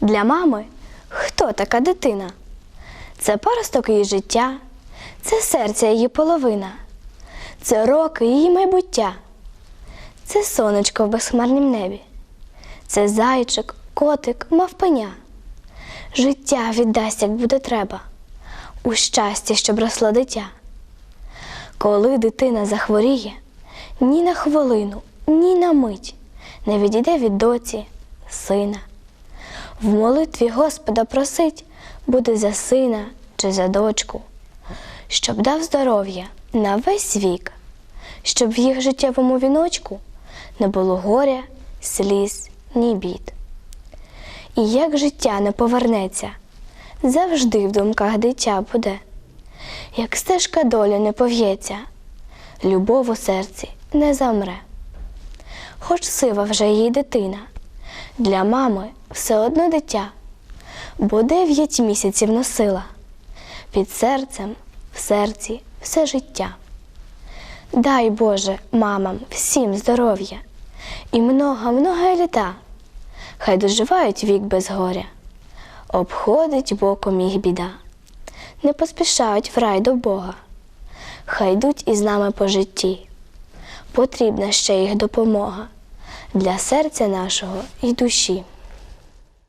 Для мами хто така дитина? Це паросток її життя, це серце її половина, це роки її майбуття, це сонечко в безхмарнім небі, це зайчик, котик, мавпеня. Життя віддасть, як буде треба, у щасті, щоб росло дитя. Коли дитина захворіє, ні на хвилину, ні на мить не відійде від доці, сина. В молитві Господа просить буде за сина чи за дочку, щоб дав здоров'я на весь вік, щоб в їх життєвому віночку не було горя, сліз, ні бід. І як життя не повернеться, завжди в думках дитя буде, як стежка долі не пов'ється, любов у серці не замре. Хоч сива вже її дитина, для мами все одно дитя, бо дев'ять місяців носила. Під серцем, в серці все життя. Дай Боже мамам всім здоров'я і много-много літа, хай доживають вік без горя, обходить боком їх біда, не поспішають в рай до Бога, хай йдуть із нами по житті. Потрібна ще їх допомога для серця нашого і душі.